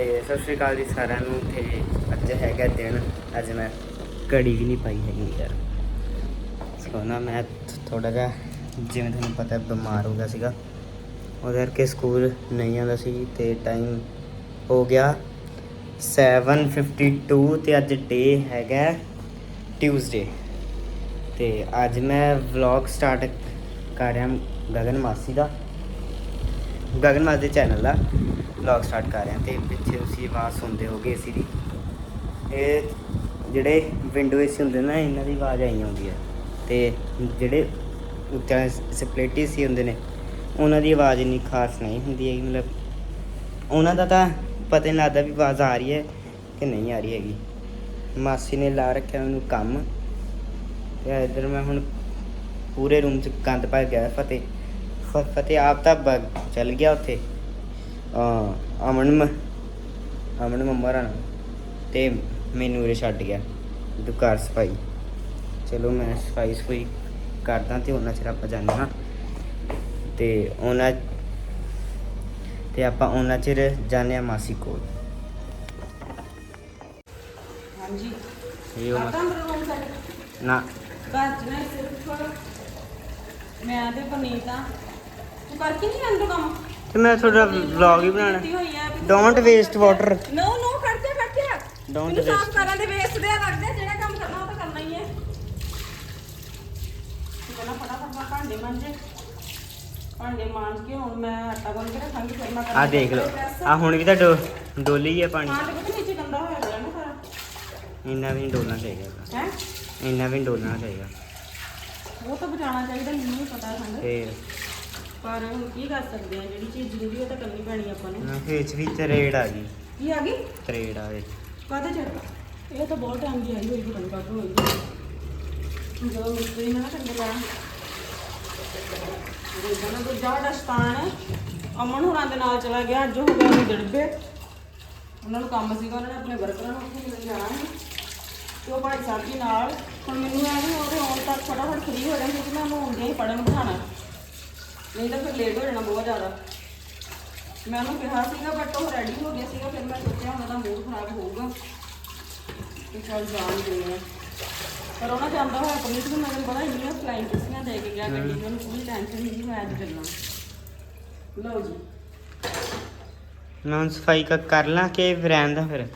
ਤੇ ਸਤਿ ਸ਼੍ਰੀ ਅਕਾਲ ਜੀ ਸਾਰਿਆਂ ਨੂੰ। ਤੇ ਅੱਜ ਹੈਗਾ ਦਿਨ। ਅੱਜ ਮੈਂ ਘੜੀ ਵੀ ਨਹੀਂ ਪਾਈ ਹੈਗੀ ਯਾਰ। ਸੋ ਨਾ ਮੈਂ ਥੋੜਾ ਜਿਹਾ ਜਿਵੇਂ ਤੁਹਾਨੂੰ ਪਤਾ ਬਿਮਾਰ ਹੋ ਗਿਆ ਸੀਗਾ। ਉਹਦੇ ਕਰਕੇ ਸਕੂਲ ਨਹੀਂ ਆਉਂਦਾ ਸੀ ਤੇ ਟਾਈਮ ਹੋ ਗਿਆ 7:52 ਤੇ ਅੱਜ ਡੇ ਹੈਗਾ ਟਿਊਜ਼ਡੇ ਤੇ ਅੱਜ ਮੈਂ ਵਲੌਗ ਸਟਾਰਟ ਕਰ ਰਿਹਾ ਗਗਨ ਮਾਸੀ ਦਾ। ਗਗਨ ਮਾਸੀ ਦੇ ਚੈਨਲ ਦਾ। ਵਲੌਗ ਸਟਾਰਟ ਕਰ ਰਿਹਾ ਤੇ ਪਿੱਛੇ ਤੁਸੀਂ ਆਵਾਜ਼ ਸੁਣਦੇ ਹੋਗੇ ਏਸੀ ਦੀ। ਇਹ ਜਿਹੜੇ ਵਿੰਡੋ ਏਸੀ ਹੁੰਦੇ ਨਾ, ਇਹਨਾਂ ਦੀ ਆਵਾਜ਼ ਆਈ ਆਉਂਦੀ ਹੈ। ਤੇ ਜਿਹੜੇ ਉੱਤੇ ਸਪਲਿਟ ਏਸੀ ਹੁੰਦੇ ਨੇ, ਉਹਨਾਂ ਦੀ ਆਵਾਜ਼ ਇੰਨੀ ਖਾਸ ਨਹੀਂ ਹੁੰਦੀ ਹੈਗੀ, ਮਤਲਬ ਉਹਨਾਂ ਦਾ ਤਾਂ ਪਤਾ ਨਹੀਂ ਲੱਗਦਾ ਵੀ ਆਵਾਜ਼ ਆ ਰਹੀ ਹੈ ਕਿ ਨਹੀਂ ਆ ਰਹੀ ਹੈਗੀ। ਮਾਸੀ ਨੇ ਲਾ ਰੱਖਿਆ ਉਹਨੂੰ ਕੰਮ। ਤੇ ਇਧਰ ਮੈਂ ਹੁਣ ਪੂਰੇ ਰੂਮ 'ਚ ਗੰਦ ਪਾ ਗਿਆ ਫਤਿਹ। ਫਤਿਹ ਆਪ ਤਾਂ ਬ- ਚੱਲ ਗਿਆ ਉੱਥੇ। ਆ ਅਮਨ ਮ- ਅਮਨ ਮੰਮਾ ਰਾਂ ਤੇ ਮੈਨੂੰ ਉਰੇ ਛੱਡ ਗਿਆ ਦੁਕਾਨ ਸਫ਼ਾਈ। ਚਲੋ ਮੈਂ ਸਫ਼ਾਈ ਸਫ਼ਾਈ ਕਰਦਾ ਤੇ ਉਹਨਾਂ ਚਿਰ ਆਪਾਂ ਜਾਂਦੇ ਹਾਂ। ਤੇ ਉਹਨਾਂ ਤੇ ਆਪਾਂ ਉਹਨਾਂ ਚਿਰ ਜਾਂਦੇ ਆ ਮਾਸੀ ਕੋਲ। ਹਾਂਜੀ। ਇਹ ਉਹ ਮਾ- ਨਾ। ਚ ਨਾ ਸਿਰਫ ਮੈਂ ਤੇ ਪਨੀਤਾ ਤੂੰ। ਕਰਕੇ ਨਹੀਂ ਅੰਦਰ ਕੰਮ? ਤੇ ਮੈਂ ਤੁਹਾਡਾ ਵਲੌਗ ਹੀ ਵੀ don't waste water no no ਖੜਦੇ ਖੜਦੇ Don't ਮੈਨੂੰ ਸਾਫ਼ waste. ਕਰਾਂ ਦੇ ਵੇਸਟ ਦੇ ਲੱਗਦੇ ਜਿਹੜਾ ਕੰਮ ਕਰਨਾ ਉਹ ਤਾਂ ਕਰਨਾ ਹੀ ਹੈ। ਪਹਿਲਾਂ ਫਟਾਫਟ ਮੈਂ ਭਾਂਡੇ ਮਾਂਜੇ। ਭਾਂਡੇ ਮਾਂਜ ਕੇ ਹੁਣ ਮੈਂ ਆਟਾ ਗੁੰਨ ਕੇ ਰੱਖਾਂਗੀ ਫਿਰ ਮੈਂ ਆ ਦੇਖ ਲਓ। ਆ ਹੁਣ ਵੀ ਤਾਂ ਡੋ ਡੋਲੀ ਹੈ ਪਾਣੀ ਹਾਂ ਤੇ ਕਿਤੇ ਨੀਚੇ ਗੰਦਾ ਹੋਇਆ ਪਿਆ ਨਾ ਸਾਰਾ। ਇੰਨਾ ਵੀ ਡੋਲਣਾ ਚਾਹੀਦਾ ਹੈ? ਇੰਨਾ ਵੀ ਡੋਲਣਾ ਚਾਹੀਦਾ। ਉਹ ਤਾਂ ਬਚਾਉਣਾ ਚਾਹੀਦਾ ਮੈਨੂੰ ਪਤਾ ਸੰਗ ਫੇਰ। ਪਰ ਹੁਣ ਕੀ ਕਰ ਸਕਦੇ ਆ ਜਿਹੜੀ ਚੀਜ਼ ਜ਼ਰੂਰੀ ਉਹ ਤਾਂ ਕਰਨੀ ਪੈਣੀ ਆਪਾਂ ਨੂੰ। ਵਿੱਚ ਵੀ ਤਰੇੜ ਆ ਗਈ। ਕੀ ਆ ਗਈ? ਤਰੇੜ ਆ ਵਿੱਚ ਕਾਹਦੇ ਚ? ਇਹ ਤਾਂ ਬਹੁਤ ਟਾਈਮ ਦੀ ਆਈ ਹੋਈ ਪਤਾ ਨਹੀਂ ਕਦੋਂ ਹੋਈ ਜਦੋਂ ਮਿਸਤਰੀ ਨੇ ਨਾ ਚੰਗੇ ਲਾਇਆ ਜਦੋਂ ਨਾ ਦੂਜਾ ਡਸਤਾਨ ਅਮਨ ਹੋਰਾਂ ਦੇ ਨਾਲ ਚਲਾ ਗਿਆ ਅੱਜ ਹੋ ਗਿਆ ਉਹਨੂੰ ਡੜਬੇ। ਉਹਨਾਂ ਨੂੰ ਕੰਮ ਸੀਗਾ ਉਹਨਾਂ ਨੇ ਆਪਣੇ ਵਰਕਰਾਂ ਨੂੰ ਉੱਥੇ ਮਿਲਣ ਜਾਣਾ ਸੀ। ਤੇ ਉਹ ਭਾਈ ਸਾਹਿਬ ਜੀ ਨਾਲ ਹੁਣ ਮੈਨੂੰ ਐ ਵੀ ਉਹਦੇ ਆਉਣ ਤੱਕ ਫਟਾਫਟ ਫ੍ਰੀ ਹੋ ਜਾਣਾ ਕਿਉਂਕਿ ਮੈਂ ਉਹਨੂੰ ਹੀ ਪੜਨ ਬਿਠਾਣਾ ਨਹੀਂ ਤਾਂ ਫਿਰ ਲੇਟ ਹੋ ਜਾਣਾ ਬਹੁਤ ਜ਼ਿਆਦਾ। ਮੈਂ ਉਹਨੂੰ ਕਿਹਾ ਸੀਗਾ ਬਟ ਉਹ ਰੈਡੀ ਹੋ ਗਿਆ ਸੀਗਾ ਫਿਰ ਮੈਂ ਸੋਚਿਆ ਹੁਣ ਉਹਦਾ ਮੂਡ ਖਰਾਬ ਹੋਊਗਾ। ਤੇ ਚੱਲ ਜਾਣ ਦੇ ਪਰ ਉਹਨਾਂ ਜਾਂਦਾ ਹੋਇਆ ਪੁਲਿਸ ਨੂੰ ਮੈਨੂੰ ਪਤਾ ਇੰਨੀਆਂ ਫਲਾਈਂਗ ਕਿਸੀਆਂ ਦੇ ਕੇ ਗਿਆ ਗੱਡੀ ਨੂੰ ਕੋਈ ਟੈਨਸ਼ਨ ਨਹੀਂ ਮੈਂ ਅੱਜ ਚੱਲਣਾ ਲਓ ਜੀ। ਹੁਣ ਸਫ਼ਾਈ ਕ- ਕਰ ਲਾਂ ਕਿ ਰਹਿਣ ਦਾ ਫਿਰ?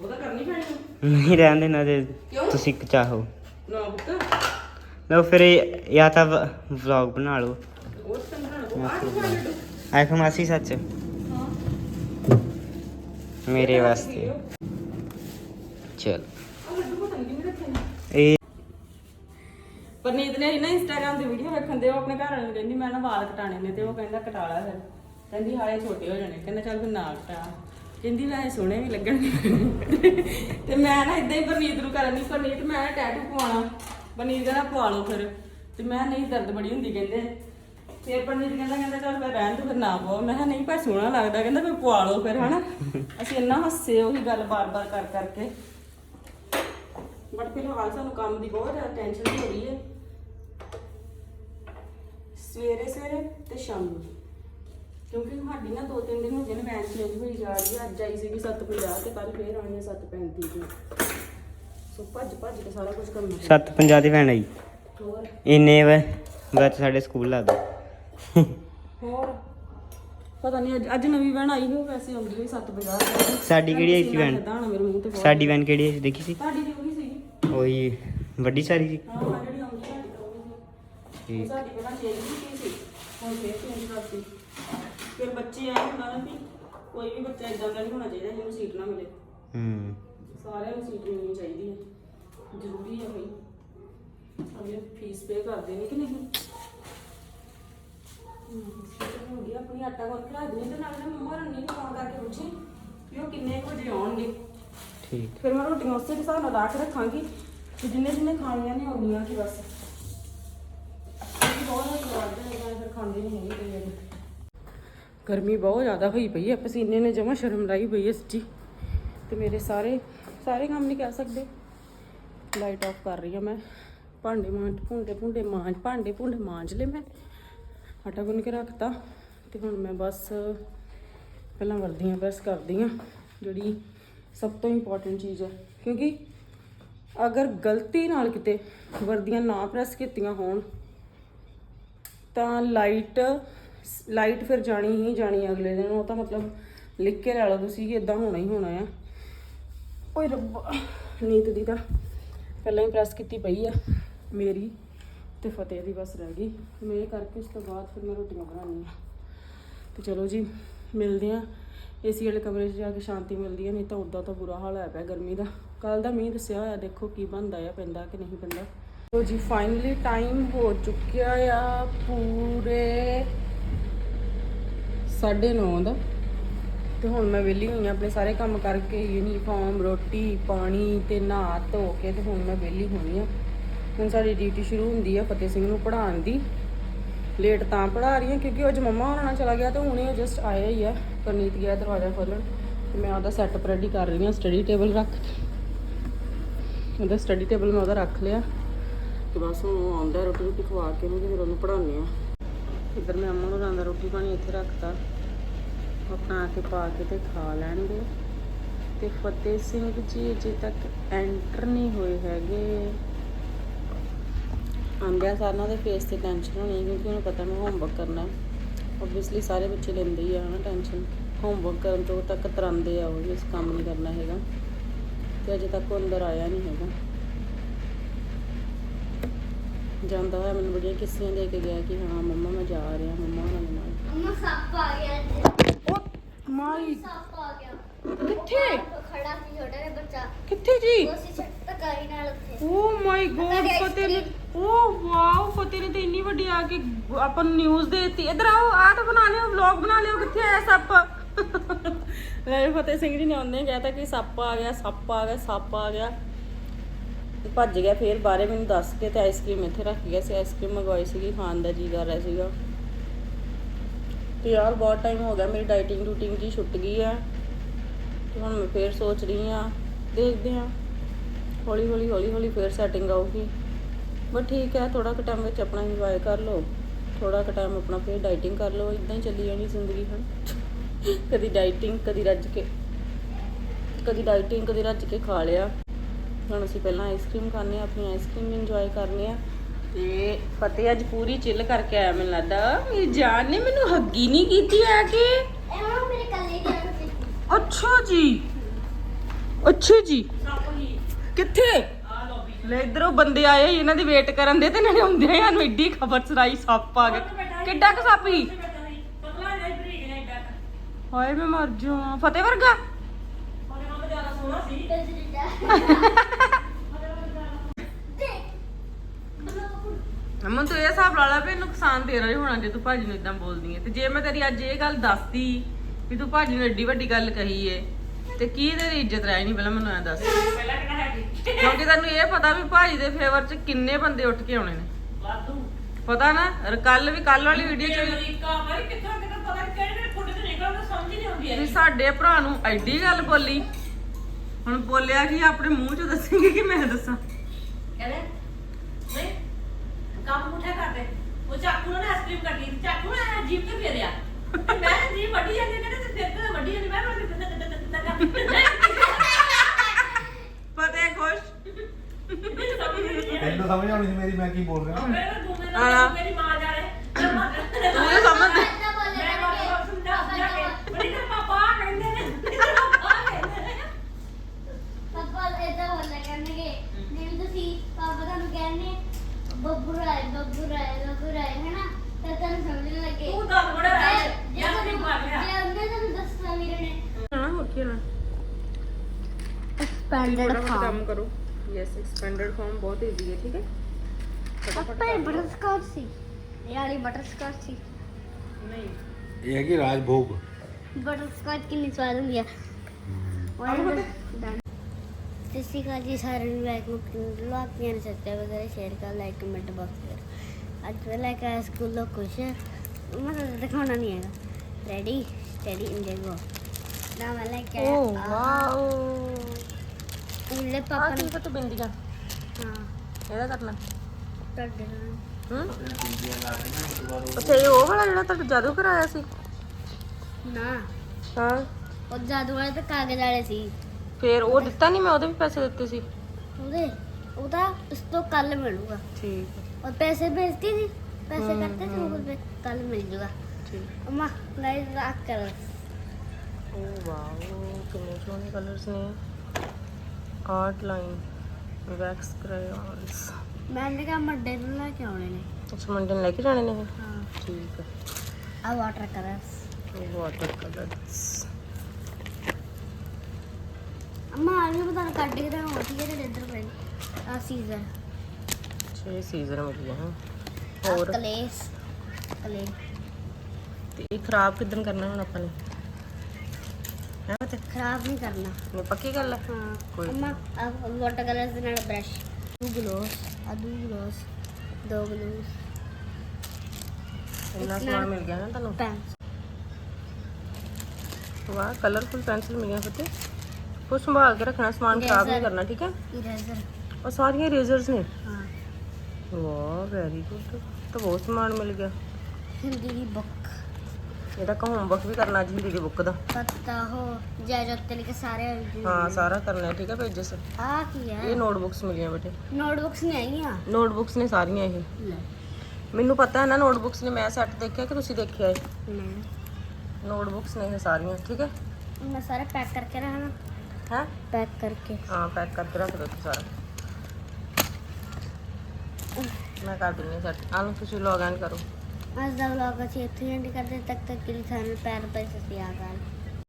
ਉਹ ਤਾਂ ਕਰਨੀ ਪੈਣੀ। ਨਹੀਂ ਰਹਿਣ ਦੇਣਾ ਜੇ ਕਿਉਂ? ਤੁਸੀਂ ਚਾਹੋ। ਨਾ ਲਓ ਫਿਰ ਇਹ- ਜਾਂ ਤਾਂ ਵਲੌਗ ਬਣਾ ਲਓ। ਉਹ ਮਾਸੀ ਸੱਚ ਮੇਰੇ ਵਾਸਤੇ ਚਲ ਇਹ ਪਰਨੀਤ ਨੇ ਨਾ ਇੰਸਟਾਗ੍ਰam ਤੇ ਵੀਡੀਓ ਰੱਖਣ ਦੇ ਉਹ ਆਪਣੇ ਘਰ ਵਾਲੇ ਨੂੰ ਕਹਿੰਦੀ ਮੈਂ ਨਾ ਵਾਲ ਕਟਾਣੇ ਨੇ ਤੇ ਉਹ ਕਹਿੰਦਾ ਕਟਾ ਲਾ ਫਿਰ। ਕਹਿੰਦੀ ਹਾਲੇ ਛੋਟੇ ਹੋ ਜਾਣੇ। ਕਹਿੰਦਾ ਚੱਲ ਫਿਰ ਨਾ ਕਟਾ। ਕਹਿੰਦੀ ਵੈਸੇ ਸੋਹਣੇ ਵੀ ਲੱਗਣਗੇ ਤੇ ਮੈਂ ਨਾ ਇਦਾਂ ਹੀ ਪਰਨੀਤ ਨੂੰ ਕਰਨੀ, ਪਰਨੀਤ ਮੈਂ ਟੈਟੂ ਪਵਾਉਣਾ। ਪਰਨੀਤ ਕਹਿੰਦਾ ਪਵਾ ਲਓ ਫਿਰ। ਤੇ ਮੈਂ ਨਹੀਂ, ਦਰਦ ਬੜੀ ਹੁੰਦੀ ਕਹਿੰਦੇ। ਫਿਰ ਪਰਨੀਤ ਕਹਿੰਦਾ ਕਹਿੰਦਾ ਚੱਲ ਫਿਰ ਰਹਿਣ ਦੋ ਫਿਰ ਨਾ ਪਵਾਓ ਮੈਂ ਕਿਹਾ ਨਹੀਂ ਪਰ ਸੋਹਣਾ ਲੱਗਦਾ ਕਹਿੰਦਾ ਫਿਰ ਪਵਾ ਲਓ ਫਿਰ ਹਨਾ। ਅਸੀਂ ਇੰਨਾ ਹੱਸੇ ਉਹੀ ਗੱਲ ਬਾਰ-ਬਾਰ ਕਰ ਕਰਕੇ। ਬਟ ਫਿਲਹਾਲ ਸਾਨੂੰ ਕੰਮ ਦੀ ਬਹੁਤ ਜ਼ਿਆਦਾ ਟੈਨਸ਼ਨ ਹੋ ਰਹੀ ਹੈ। ਸਵੇਰੇ ਸਵੇਰੇ ਤੇ ਸ਼ਾਮ ਨੂੰ। ਕਿਉਂਕਿ ਸਾਡੀ ਨਾ ਦੋ ਤਿੰਨ ਦਿਨ ਹੋ ਗਏ ਨੇ ਵੈਨ ਚੇਂਜ ਹੋਈ ਜਾ ਰਹੀ ਹੈ। ਅੱਜ ਆਈ ਸੀਗੀ 7:50 ਤੇ ਕੱਲ ਫੇਰ ਆਉਣੀ ਹੈ 7:35 ਤੇ ਸੋ ਭੱਜ ਭੱਜ ਕੇ ਸਾਰਾ ਕੁਝ ਕਰਨਾ। ਪੈਂਦਾ। 750 ਦੀ ਭੈਣ ਆਈ। ਹੋਰ? ਇੰਨੇ ਵੇ ਸਾਡੇ ਸਕੂਲ ਲਾ ਦੋ ਹੋਰ? ਪਤਾ ਨਹੀਂ ਅੱਜ- ਅੱਜ ਨਵੀਂ ਵੈਨ ਆਈ ਹੋ ਵੈਸੇ ਆਉਂਦੀ ਹੋਈ 7:50 ਸਾਡੀ ਕਿਹੜੀ ਆਈ ਸੀ ਵੈਨ? ਮੇਰੇ ਮੂੰਹ ਤੇ ਬਹੁਤ ਸਾਡੀ ਵੈਨ ਕਿਹੜੀ ਸੀ ਦੇਖੀ ਸੀ? ਤੁਹਾਡੀ ਦੀ ਉਹੀ ਸੀਗੀ। ਉਹੀ ਵੱਡੀ ਸਾਰੀ ਸੀ। ਹਾਂ ਆਹ ਜਿਹੜੀ ਆਉਂਦੀ ਸਾਡੀ ਤਾਂ ਉਹੀ ਸੀ। ਠੀਕ। ਸਾਡੀ ਪਹਿਲਾਂ ਚੇਂਜ ਨਹੀਂ ਸੀ ਹੁਣ ਫੇਰ ਚੇਂਜ ਕਰਤੀ। ਫਿਰ ਬੱਚੇ ਆਏ ਹੁੰਦਾ ਨਾ ਵੀ ਕੋਈ ਵੀ ਬੱਚਾ ਇਦਾਂ ਦਾ ਨਹੀਂ ਹੋਣਾ ਚਾਹੀਦਾ ਜਿਹਨੂੰ ਸੀਟ ਨਾ ਮਿਲੇ। ਹੂੰ। ਸਾਰਿਆਂ ਨੂੰ ਸੀਟ ਮਿਲਣੀ ਚਾਹੀਦੀ ਹੈ। ਜ਼ਰੂਰੀ ਹੈ ਭਈ ਅਗੇ ਫੀਸ ਪੇ ਕਰਦੇ ਨੇ ਕਿ ਨਹੀਂ? ਆਟਾ ਗੁੰਨ ਕੇ ਰੱਖ ਦਿੰਦੀ ਤੇ ਨਾਲੇ ਨਾ ਮੰਮਾ ਨੂੰ ਫੋਨ ਕਰਕੇ ਪੁੱਛੀ ਵੀ ਉਹ ਕਿੰਨੇ ਕੁ ਵਜੇ ਆਉਣਗੇ। ਠੀਕ। ਫਿਰ ਮੈਂ ਰੋਟੀਆਂ ਉਸੇ ਦੇ ਹਿਸਾਬ ਨਾਲ ਲਾ ਕੇ ਰੱਖਾਂਗੀ ਤੇ ਜਿੰਨੇ ਜਿੰਨੇ ਖਾਣੀਆਂ ਨੇ ਆਉਣੀਆਂ ਕਿ ਬਸ। ਕਿਉਂਕਿ ਬਹੁਤ ਜ਼ਿਆਦਾ ਲੱਗਦਾ ਹੈ ਫਿਰ ਖਾਂਦੇ ਨਹੀਂ ਹੈਗੇ ਕਈ ਵਾਰੀ। ਗਰਮੀ ਬਹੁਤ ਜ਼ਿਆਦਾ ਹੋਈ ਪਈ ਹੈ ਪਸੀਨੇ ਨੇ ਜਮਾ ਸ਼ਰਮ ਲਾਈ ਪਈ ਹੈ ਸੱਚੀ। ਤੇ ਮੇਰੇ ਸਾਰੇ ਸਾਰੇ ਕੰਮ ਨਹੀਂ ਕਰ ਸਕਦੇ। ਲਾਈਟ ਆਫ ਕਰ ਰਹੀ ਹਾਂ ਮੈਂ। ਭਾਂਡੇ ਮਾਂਜ ਭੁੰਡੇ ਭੁੰਡੇ ਮਾਂਜ ਭਾਂਡੇ ਭੁੰਡੇ ਮਾਂਜ ਲਏ ਮੈਂ। ਆਟਾ ਗੁੰਨ ਕੇ ਰੱਖਤਾ। ਤੇ ਹੁਣ ਮੈਂ ਬਸ ਪਹਿਲਾਂ ਵਰਦੀਆਂ ਪ੍ਰੈਸ ਕਰਦੀ ਹਾਂ ਜਿਹੜੀ ਸਭ ਤੋਂ ਇੰਪੋਰਟੈਂਟ ਚੀਜ਼ ਹੈ। ਕਿਉਂਕਿ ਅਗਰ ਗਲਤੀ ਨਾਲ ਕਿਤੇ ਵਰਦੀਆਂ ਨਾ ਪ੍ਰੈਸ ਕੀਤੀਆਂ ਹੋਣ, ਤਾਂ ਲਾਈਟ ਲਾਈਟ ਫਿਰ ਜਾਣੀ ਹੀ ਜਾਣੀ ਅਗਲੇ ਦਿਨ। ਉਹ ਤਾਂ ਮਤਲਬ ਲਿਖ ਕੇ ਲੈ ਲਓ ਤੁਸੀਂ ਕਿ ਇਦਾਂ ਹੋਣਾ ਹੀ ਹੋਣਾ ਆ। ਓਏ ਰੱਬਾ, ਨੀਤ ਦੀ ਤਾਂ ਪਹਿਲਾਂ ਹੀ ਪ੍ਰੈਸ ਕੀਤੀ ਪਈ ਆ ਮੇਰੀ ਤੇ ਫਤਿਹ ਦੀ ਬਸ ਰਹਿ ਗਈ। ਮੈਂ ਇਹ ਕਰਕੇ ਉਸ ਤੋਂ ਬਾਅਦ ਫਿਰ ਮੈਂ ਰੋਟੀਆਂ ਬਣਾਉਣੀਆਂ ਤੇ ਚਲੋ ਜੀ, ਮਿਲਦੇ ਆ ਏਸੀ ਵਾਲੇ ਕਮਰੇ 'ਚ ਜਾ ਕੇ ਸ਼ਾਂਤੀ ਮਿਲਦੀ ਹੈ ਨਹੀਂ ਤਾਂ ਉਦਾਂ ਤਾਂ ਬੁਰਾ ਹਾਲ ਹੈ ਪਿਆ ਗਰਮੀ ਦਾ। ਕੱਲ ਦਾ ਮੀਂਹ ਦੱਸਿਆ ਹੋਇਆ, ਦੇਖੋ ਕੀ ਬਣਦਾ ਆ, ਪੈਂਦਾ ਕਿ ਨਹੀਂ ਪੈਂਦਾ। ਲੋ ਜੀ ਫਾਈਨਲੀ ਟਾਈਮ ਹੋ ਚੁੱਕਿਆ ਆ ਪੂਰੇ 9:30 ਦਾ। ਤੇ ਹੁਣ ਮੈਂ ਵਿਹਲੀ ਹੋਈ ਆ, ਆਪਣੇ ਸਾਰੇ ਕੰਮ ਕਰਕੇ ਯੂਨੀਫਾਰਮ ਰੋਟੀ, ਪਾਣੀ ਤੇ ਨਹਾ ਧੋ ਕੇ ਤੇ ਹੁਣ ਮੈਂ ਵਿਹਲੀ ਹੋਈ ਆ। ਹੁਣ ਸਾਡੀ ਡਿਊਟੀ ਸ਼ੁਰੂ ਹੁੰਦੀ ਆ ਫਤਿਹ ਸਿੰਘ ਨੂੰ ਪੜ੍ਹਾਉਣ ਦੀ। ਲੇਟ ਤਾਂ ਪੜ੍ਹਾ ਰਹੀ ਹਾਂ ਕਿਉਂਕਿ ਉਹ ਅੱਜ ਮੰਮਾ ਹੋਣਾ ਨਾਲ ਚਲਾ ਗਿਆ ਤੇ ਹੁਣੇ ਜਸਟ ਆਇਆ ਹੀ ਆ। ਪਰਨੀਤ ਗਿਆ ਦਰਵਾਜ਼ਾ ਖੋਲਣ ਤੇ ਮੈਂ ਉਹਦਾ ਸੈਟਅਪ ਰੈਡੀ ਕਰ ਰਹੀ ਹਾਂ ਸਟੱਡੀ ਟੇਬਲ ਰੱਖ। ਉਹਦਾ ਸਟੱਡੀ ਟੇਬਲ ਮੈਂ ਉਹਦਾ ਰੱਖ ਲਿਆ ਤੇ ਬਸ ਉਹ ਆਉਂਦਾ ਰੋਟੀ ਰੋਟੀ ਖਵਾ ਕੇ ਉਹਨੂੰ ਤੇ ਫਿਰ ਉਹਨੂੰ ਪੜਾਉਂਦੇ ਆ ਇੱਧਰ ਮੈਂ ਅਮਨ ਹੋਰਾਂ ਦਾ ਰੋਟੀ ਪਾਣੀ ਇੱਥੇ ਰੱਖਤਾ। ਆਪਣਾ ਆ ਕੇ ਪਾ ਕੇ ਤੇ ਖਾ ਲੈਣਗੇ। ਤੇ ਫਤਿਹ ਸਿੰਘ ਜੀ, ਅਜੇ ਤੱਕ ਐਂਟਰ ਨਹੀਂ ਹੋਏ ਹੈਗੇ। ਆਂਦਿਆ ਸਾਰਿਆਂ ਦੇ ਫੇਸ ਤੇ ਟੈਨਸ਼ਨ ਹੋਣੀ ਕਿਉਂਕਿ ਉਹਨੂੰ ਪਤਾ ਮੈਂ ਹੋਮਵਰਕ ਕਰਨਾ ਆਬਵੀਅਸਲੀ ਸਾਰੇ ਬੱਚੇ ਲੈਂਦੇ ਹੀ ਆ ਹਨਾ ਟੈਨਸ਼ਨ ਹੋਮਵਰਕ ਕਰਨ ਤੋਂ ਤੱਕ ਤਰਾਂਦੇ ਆ ਉਹ ਇਸ ਕੰਮ ਨਹੀਂ ਕਰਨਾ ਹੈਗਾ। ਤੇ ਅਜੇ ਤੱਕ ਉਹ ਅੰਦਰ ਆਇਆ ਨਹੀਂ ਹੈਗਾ। ਜਾਂਦਾ ਹੋਇਆ ਮੈਨੂੰ ਬੜੀਆਂ ਕਿੱਸੀਆਂ ਦੇ ਕੇ ਗਿਆ ਕਿ ਹਾਂ ਮੰਮਾ ਮੈਂ ਜਾ ਰਿਹਾ ਮੰਮਾ ਉਹਨਾਂ ਦੇ ਨਾਲ। ਮੰਮਾ ਸੱਪ ਆ ਗਿਆ ਅੱਜ ਉਹ ਮਾਈ। ਸੱਪ ਆ ਗਿਆ। ਕਿੱਥੇ? ਖੜਾ ਸੀ ਛੋਟਾ ਜਿਹਾ ਬੱਚਾ। ਕਿੱਥੇ ਜੀ? ਉਹ ਸੀ ਟਕਾਈ ਨਾਲ ਉੱਥੇ। ਓ ਮਾਈ ਗੋਡ ਫਤਿਹ ਨੇ ਉਹ, ਵਾਓ ਫਤਿਹ ਨੇ ਤੇ ਇੰਨੀ ਵੱਡੀ ਆ ਕੇ ਆਪਾਂ ਨੂੰ ਨਿਊਜ਼ ਦੇਤੀ। ਇਧਰ ਆਓ ਆ ਤਾਂ ਬਣਾ ਲਿਓ ਵਲੌਗ ਬਣਾ ਲਿਓ, ਕਿੱਥੇ ਆਇਆ ਸੱਪ? ਲੈ ਫਤਿਹ ਸਿੰਘ ਜੀ ਨੇ ਉਹਨੇ ਕਹਿਤਾ ਕਿ ਸੱਪ ਆ ਗਿਆ, ਸੱਪ ਆ ਗਿਆ, ਸੱਪ ਆ ਗਿਆ। ਤੇ ਭੱਜ ਗਿਆ ਫੇਰ ਬਾਰੇ ਮੈਨੂੰ ਦੱਸ ਕੇ ਤੇ ਆਈਸਕ੍ਰੀਮ ਇੱਥੇ ਰੱਖ ਗਿਆ ਸੀ। ਆਈਸਕ੍ਰੀਮ ਮੰਗਵਾਈ ਸੀਗੀ, ਖਾਣ ਦਾ ਜੀ ਕਰ ਰਿਹਾ ਸੀਗਾ। ਤੇ ਯਾਰ ਬਹੁਤ ਟਾਈਮ ਹੋ ਗਿਆ, ਮੇਰੀ ਡਾਈਟਿੰਗ ਰੂਟੀਨ ਜੀ ਛੁੱਟ ਗਈ ਆ। ਤੇ ਹੁਣ ਮੈਂ ਫੇਰ ਸੋਚ ਰਹੀ ਆ, ਦੇਖਦੇ ਆ। ਹੌਲੀ ਹੌਲੀ ਹੌਲੀ ਹੌਲੀ ਫੇਰ ਸੈਟਿੰਗ ਆਊਗੀ। ਬਟ ਠੀਕ ਹੈ ਥੋੜਾ ਕੁ ਟਾਈਮ ਵਿੱਚ ਆਪਣਾ ਇੰਜੋਏ ਕਰ ਲਓ। ਥੋੜਾ ਕੁ ਟਾਈਮ ਆਪਣਾ ਫੇਰ ਡਾਈਟਿੰਗ ਕਰ ਲਓ ਇਦਾਂ ਹੀ ਚੱਲੀ ਜਾਣੀ ਜ਼ਿੰਦਗੀ ਹਨ ਕਦੀ ਡਾਈਟਿੰਗ ਕਦੀ ਰੱਜ ਕੇ ਕਦੀ ਡਾਈਟਿੰਗ ਕਦੀ ਰੱਜ ਕੇ ਖਾ ਲਿਆ। ਹੁਣ ਅਸੀਂ ਪਹਿਲਾਂ ਆਈਸਕ੍ਰੀਮ ਖਾਣੇ ਆ ਆਪਣੀ ਆਈਸਕ੍ਰੀਮ ਇੰਜੋਏ ਕਰਨੇ ਆ। ਤੇ ਫਤਿਹ ਅੱਜ ਪੂਰੀ ਚਿੱਲ ਕਰਕੇ ਆਇਆ ਮੈਨੂੰ ਲੱਗਦਾ। ਮੇਰੀ ਜਾਨ ਨੇ ਮੈਨੂੰ ਹੱਗੀ ਨਹੀਂ ਕੀਤੀ ਆ ਕਿ? ਇਹ ਮੰਮਾ ਮੇਰੇ ਕੱਲੇ ਦੀ ਆਂਟੀ ਸੀ। ਅੱਛਾ ਜੀ। ਅੱਛਾ ਜੀ। ਕਿੱਥੇ? ਲੈ ਇਧਰੋਂ ਬੰਦੇ ਆਏ ਸੀ, ਇਹਨਾਂ ਦੀ ਵੇਟ ਕਰਨ ਦੇ ਤੇ ਨਾਲੇ ਹੁੰਦੇ ਆ ਸਾਨੂੰ ਐਡੀ ਖਬਰ ਸੁਣਾਈ ਸੱਪ ਆ ਗਿਆ ਕਿੱਡਾ ਕੁ ਸੱਪ ਸੀ ਹਾਏ ਮੈਂ ਮਰ ਜਾਵਾਂ। ਫਤਿਹ ਵਰਗਾ? ਅਮਨ ਤੂੰ ਇਹ ਹਿਸਾਬ ਲਾ ਲਾ ਵੀ ਨੁਕਸਾਨ ਤੇਰਾ ਹੀ ਹੋਣਾ ਜੇ ਤੂੰ ਭਾਜੀ ਨੂੰ ਇਦਾਂ ਬੋਲਦੀ ਹੈ ਤੇ ਜੇ ਮੈਂ ਤੇਰੀ ਅੱਜ ਇਹ ਗੱਲ ਦੱਸਦੀ ਵੀ ਤੂੰ ਭਾਜੀ ਨੂੰ ਐਡੀ ਵੱਡੀ ਗੱਲ ਕਹੀ ਏ ਤੇ ਕੀ ਤੇਰੀ ਇੱਜ਼ਤ ਰਹਿ ਨਹੀਂ ਪਹਿਲਾਂ ਮੈਨੂੰ ਐ ਦੱਸ। ਕਿਉਂਕਿ ਤੈਨੂੰ ਇਹ ਪਤਾ ਵੀ ਭਾਜੀ ਦੇ ਫੇਵਰ 'ਚ ਕਿੰਨੇ ਬੰਦੇ ਉੱਠ ਕੇ ਆਉਣੇ ਨੇ। ਪਤਾ ਨਾ ਕੱਲ ਵੀ ਕੱਲ ਵਾਲੀ ਵੀਡੀਓ 'ਚ ਵੀ ਵੀ ਸਾਡੇ ਭਰਾ ਨੂੰ ਐਡੀ ਗੱਲ ਬੋਲੀ। ਹੁਣ ਬੋਲਿਆ ਕਿ ਆਪਣੇ ਮੂੰਹ 'ਚ ਦੱਸੇਂਗੇ ਕਿ ਮੈਂ ਦੱਸਾਂ? ਕਹਿੰਦੇ ਨਹੀਂ ਕੰਮ ਪੁੱਠਾ ਕਰਦੇ। ਉਹ ਚਾਕੂ ਨਾਲ ਆਈਸਕ੍ਰੀਮ ਕੱਟੀ ਚਾਕੂ ਨਾਲ ਜੀਪ ਤੇ ਫੇਰਿਆ। ਤੇ ਮੈਂ ਜੀਪ ਵੱਡੀ ਜਾਂਦੀ ਕਹਿੰਦੇ ਤੇ ਫਿਰ ਤੇ ਵੱਡੀ ਜਾਂਦੀ। ਮੈਂ ਮੈਂ ਪਤਾ ਖੁਸ਼? ਤੈਨੂੰ ਸਮਝ ਆਉਣੀ ਸੀ ਮੇਰੀ ਮੈਂ ਕੀ ਬੋਲ ਰਿਹਾ। ਮੇਰੇ ਗੁੰਮੇ ਹਾਂ। ਦਾ ਮੇਰੀ ਮਾਂ ਜਾ ਰਹੇ ਤੂੰ ਇਹ ਸਮਝ ਮੈਂ ਬਾਬਾ ਸਮਝਾ ਸਮਝਾ ਕੇ। ਬੜੀ ਤੇ ਪਾਪਾ ਕਹਿੰਦੇ ਨੇ। ਪਾਪਾ ਕਹਿੰਦੇ ਨੇ। ਪਾਪਾ ਏਦਾਂ ਬੋਲੇ ਕਰਨਗੇ। ਜਿਵੇਂ ਤੁਸੀਂ ਪਾਪਾ ਤੁਹਾਨੂੰ ਕਹਿੰਦੇ ਬੱਬੂ ਰਾਏ ਬੱਬੂ ਰਾਏ ਬੱਬੂ ਰਾਏ ਹੈਨਾ? ਤਾਂ ਤੁਹਾਨੂੰ ਸਮਝਣ ਲੱਗੇ ਤੂੰ ਦੱਸ ਬੜਾ ਰਾਏ ਜੇ ਜਾਂ ਤੁਹਾਨੂੰ ਮਾਰ ਲਿਆ ਜੇ ਉਹਨੇ ਤੁਹਾਨੂੰ ਦੱਸਣਾ ਵੀਰੇ ਨੇ ਹਾਂ ਹੋਰ ਕੀ ਨਾ ਐਕਸਪੈਂਡਡ ਫਟਾਫਟ ਕੰਮ ਕਰੋ ਯੈਸ ਐਕਸਪੈਂਡਡ ਫਾਰਮ ਬਹੁਤ ਈਜ਼ੀ ਹੈ ਠੀਕ ਹੈ ਪਾਪਾ ਇਹ ਬਟਰਸਕੌਚ ਸੀ ਇਹ ਵਾਲੀ ਬਟਰਸਕੌਚ ਸੀ ਨਹੀਂ ਇਹ ਹੈਗੀ ਰਾਜਭੋਗ ਬਟਰਸਕੌਚ ਕਿੰਨੀ ਸਵਾਦ ਹੁੰਦੀ ਆ ਤੁਸੀਂ ਕਾ ਜੀ ਸਾਰਿਆਂ ਨੂੰ ਲਾਈਕ ਮੁਕਤ ਲਾਕ ਪਿਆਰ ਸੱਤੇ ਵਗੈਰੇ ਸ਼ੇਅਰ ਕਰ ਲਾਈਕ ਕਮੈਂਟ ਬਾਕਸ ਕਰ ਅੱਜ ਮੈਂ ਲੈ ਕੇ ਆਇਆ ਸਕੂਲੋਂ ਕੁਛ ਮੈਂ ਤਾਂ ਦਿਖਾਉਣਾ ਨਹੀਂ ਹੈਗਾ ਰੈਡੀ ਸਟੈਡੀ ਇੰਡੀਆ ਗੋ ਨਾ ਮੈਂ ਲੈ ਕੇ ਆਇਆ ਓ ਉੱਲੇ ਪਾਪਾ ਆਹ ਕੀ ਨੂੰ ਕਰ ਤੂੰ ਬਿੰਦੀਆਂ ਹਾਂ। ਇਹਦਾ ਕਰਨਾ। ਕਰ ਦੇਣਾ ਹੂੰ? ਅੱਛਾ ਇਹ ਉਹ ਵਾਲਾ ਜਿਹੜਾ ਤੁਹਾਡਾ ਜਾਦੂ ਕਰਾਇਆ ਸੀ? ਨਾ। ਹਾਂ। ਉਹ ਜਾਦੂ ਵਾਲੇ ਤਾਂ ਕਾਗਜ਼ ਵਾਲੇ ਸੀ। ਫੇਰ ਉਹ ਦਿੱਤਾ ਨਹੀਂ ਮੈਂ ਉਹਦੇ ਵੀ ਪੈਸੇ ਦਿੱਤੇ ਸੀ। ਉਹਦੇ? ਉਹਦਾ ਉਸ ਤੋਂ ਕੱਲ ਮਿਲੂਗਾ। ਠੀਕ ਹੈ, ਔਰ ਪੈਸੇ ਭੇਜਤੀ ਸੀ? ਪੈਸੇ ਕਰਤੇ ਸੀ ਗੂਗਲ ਪੇ ਕੱਲ ਮਿਲ ਜੂਗਾ ਠੀਕ। ਅਮਾ ਗਾਇਸ ਰਾਤ ਕਰੋ। ਓ ਵਾਓ ਕਿੰਨੇ ਸੋਹਣੇ ਕਲਰਸ ਨੇ। ਆਰਟ ਲਾਈਨ ਵੈਕਸ ਕਰਾਇਓਨਸ ਮੈਂ ਨੇ ਕਿਹਾ ਮੰਡੇ ਨੂੰ ਲੈ ਕੇ ਆਉਣੇ ਨੇ। ਅੱਛਾ ਮੰਡੇ ਨੂੰ ਲੈ ਕੇ ਜਾਣੇ ਨੇ ਇਹ? ਹਾਂ। ਠੀਕ ਹੈ ਆ ਵਾਟਰ ਕਲਰਸ ਉਹ ਵਾਟਰ ਕਲਰਸ ਅਮਾ ਆ ਵੀ ਪਤਾ ਨੀ ਕੱਢ ਕੇ ਤਾਂ ਹੋ ਠੀਕ ਹੈ ਤੇ ਇੱਧਰ ਪਏ। ਆ ਸੀਜ਼ਰ। ਛੇ ਸੀਜ਼ਨ ਮਿਲ ਹੈ। ਹੋਰ? ਕਲੇਸ। ਕਲੇ ਤੇ ਇਹ ਖਰਾਬ ਕਿਦਨ ਕਰਨਾ ਹੁਣ ਆਪਾਂ ਨੇ? ਖਰਾਬ ਨਹੀਂ ਕਰਨਾ ਮੈਂ ਪੱਕੀ ਗੱਲ ਹੈ ਹਾਂ ਕੋਈ ਅਮਾ ਆ ਵਾਟਰ ਕਲਰਸ ਦੇ ਨਾਲ ਬ੍ਰਸ਼ ਦੋ ਗਲੋਸ ਆ ਦੋ ਗਲੋਸ ਦੋ ਗਲੋਸ ਇੰਨਾ ਇੱਕ ਸਮਾਨ ਨਾਲ- ਮਿਲ ਗਿਆ ਨਾ ਤੁਹਾਨੂੰ ਪੈਨ ਵਾਹ ਕਲਰਫੁਲ ਪੈਨਸਿਲ ਮਿਲੀਆਂ ਫਤੇ ਕੁਝ ਸੰਭਾਲ ਕੇ ਰੱਖਣਾ ਸਮਾਨ ਖਰਾਬ ਨਹੀਂ Eraser। ਕਰਨਾ ਠੀਕ ਹੈ ਇਰੇਜ਼ਰ ਉਹ ਸਾਰੀਆਂ ਇਰੇਜ਼ਰਸ ਨੇ ਹਾਂ ਵਾਹ ਵੈਰੀ ਗੁੱਡ ਤਾਂ ਬਹੁਤ ਸਮਾਨ ਮਿਲ ਗਿਆ ਹਿੰਦੀ ਦੀ ਬੁੱਕ ਇਹਦਾ ਕਾ ਹੋਮਵਰਕ ਵੀ ਕਰਨਾ ਅੱਜ ਹਿੰਦੀ ਦੀ ਬੁੱਕ ਦਾ। ਪਤਾ ਹੋ ਜੈ ਜੋਤੇ ਲਿਖ ਸਾਰੇ ਹਾਂ ਸਾਰਾ ਕਰਨਾ ਹੈ ਠੀਕ ਹੈ ਪੇਜਸ ਆ ਕੀ ਹੈ? ਇਹ ਨੋਟਬੁੱਕਸ ਮਿਲੀਆਂ ਬੇਟੇ। ਨੋਟਬੁੱਕਸ ਨਹੀਂ ਆਈਆਂ ਨੋਟਬੁੱਕਸ ਨੇ ਸਾਰੀਆਂ ਇਹ। ਲੈ। ਮੈਨੂੰ ਪਤਾ ਹੈ ਨਾ ਨੋਟਬੁੱਕਸ ਨੇ ਮੈਂ ਸੈੱਟ ਦੇਖਿਆ ਕਿ ਤੁਸੀਂ ਦੇਖਿਆ ਹੈ ਮੈਂ ਨੋਟਬੁੱਕਸ ਨੇ ਇਹ ਸਾਰੀਆਂ ਠੀਕ ਹੈ? ਮੈਂ ਸਾਰੇ ਪੈਕ ਕਰਕੇ ਰੱਖਣਾ। ਹੈ? ਪੈਕ ਕਰਕੇ। ਹਾਂ ਪੈਕ ਕਰਕੇ ਰੱਖ ਦਿਓ ਤੁਸੀਂ ਸਾਰਾ। ਮੈਂ ਕਰ ਦਿੰਦੀ ਸੈੱਟ ਆਹ ਲਓ ਤੁਸੀਂ ਲੌਗ ਇਨ ਕਰੋ। ਅੱਜ ਦਾ ਵਲੌਗ ਅਸੀਂ ਇੱਥੇ ਐਂਡ ਕਰਦੇ ਤੱਕ ਤੱਕ ਕੇ ਲਈ ਸਾਨੂੰ ਪੈਰ ਪੈ ਸਤਿ ਸ਼੍ਰੀ ਅਕਾਲ।